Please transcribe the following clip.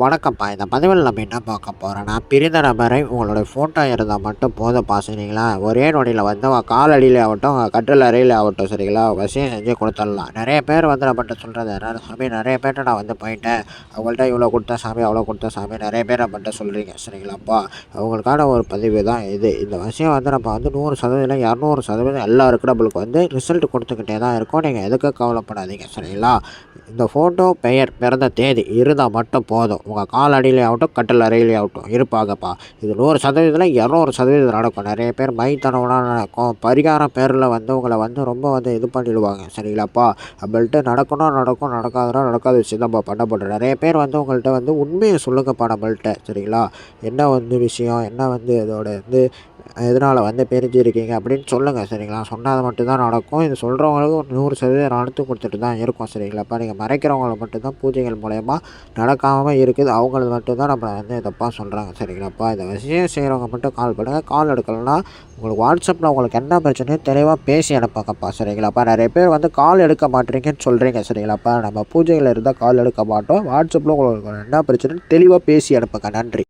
வணக்கம்ப்பா. இந்த பதிவில் நம்ம என்ன பார்க்க போகிறோன்னா பிரிந்த நபரை உங்களுடைய ஃபோட்டோ இருந்தால் மட்டும் போதும்ப்பா சரிங்களா? ஒரே நொடியில் வந்து உங்கள் கால் ஆகட்டும் கட்டில் அறையில் ஆகட்டும் சரிங்களா? வசியம் செஞ்சு கொடுத்துடலாம். நிறைய பேர் வந்து நம்மகிட்ட சொல்கிறது என்ன சாமி நிறைய பேர்கிட்ட நான் வந்து போயிட்டேன். அவங்கள்ட்ட இவ்வளோ கொடுத்த சாமி அவ்வளோ கொடுத்தா சாமி. நிறைய பேர் நம்மகிட்ட சொல்கிறீங்க சரிங்களாப்பா? அவங்களுக்கான ஒரு பதிவு தான் இது. இந்த விஷயம் வந்து நம்ம வந்து நூறு சதவீதம் இரநூறு சதவீதம் எல்லாருக்கும் நம்மளுக்கு வந்து ரிசல்ட் கொடுத்துக்கிட்டே தான் இருக்கும். நீங்கள் எதுக்கு கவலைப்படாதீங்க சரிங்களா? இந்த ஃபோட்டோ பெயர் பிறந்த தேதி இருந்தால் மட்டும் போதும். உங்கள் கால் அடியிலே ஆகட்டும் கட்டில் அறையிலே ஆகட்டும். இருப்பாங்கப்பா இது நூறு சதவீதத்தில் இரநூறு சதவீதம் நடக்கும். நிறைய பேர் மைத்தனவனாக நடக்கும். பரிகாரம் பேரில் வந்து உங்களை வந்து ரொம்ப வந்து இது பண்ணிடுவாங்க. சரிங்களாப்பா நம்மள்ட்ட நடக்கணும் நடக்கும் நடக்காதனா நடக்காத. விஷயம் தான் பண்ணப்படும் நிறைய பேர் வந்து உங்கள்கிட்ட வந்து உண்மையை சொல்லுங்கப்பா நம்மள்கிட்ட. சரிங்களா? என்ன வந்து விஷயம்? என்ன வந்து இதோட வந்து எதனால் வந்து பிரிஞ்சிருக்கீங்க அப்படின்னு சொல்லுங்கள் சரிங்களா? சொன்னால் மட்டும்தான் நடக்கும். இது சொல்கிறவங்களுக்கு ஒரு நூறு சதவீதம் நடத்து கொடுத்துட்டு தான் இருக்கும் சரிங்களாப்பா நீங்கள் மறைக்கிறவங்கள மட்டும்தான் பூஜைகள் மூலயமா நடக்காமல் இருக்குது. அவங்களது மட்டும்தான் நம்ம வந்து தப்பாக சொல்கிறாங்க சரிங்களாப்பா இந்த விஷயம் செய்கிறவங்க மட்டும் கால் பண்ணுங்கள் கால் எடுக்கலைன்னா உங்களுக்கு வாட்ஸ்அப்பில் உங்களுக்கு என்ன பிரச்சனையும் தெளிவாக பேசி அனுப்புங்கப்பா சரிங்களாப்பா நிறைய பேர் வந்து கால் எடுக்க மாட்டேறீங்கன்னு சொல்கிறீங்க சரிங்களாப்பா நம்ம பூஜைகள் இருந்தால் கால் எடுக்க மாட்டோம். வாட்ஸ்அப்பில் உங்களுக்கு என்ன பிரச்சனை தெளிவாக பேசி அனுப்புங்க. நன்றி.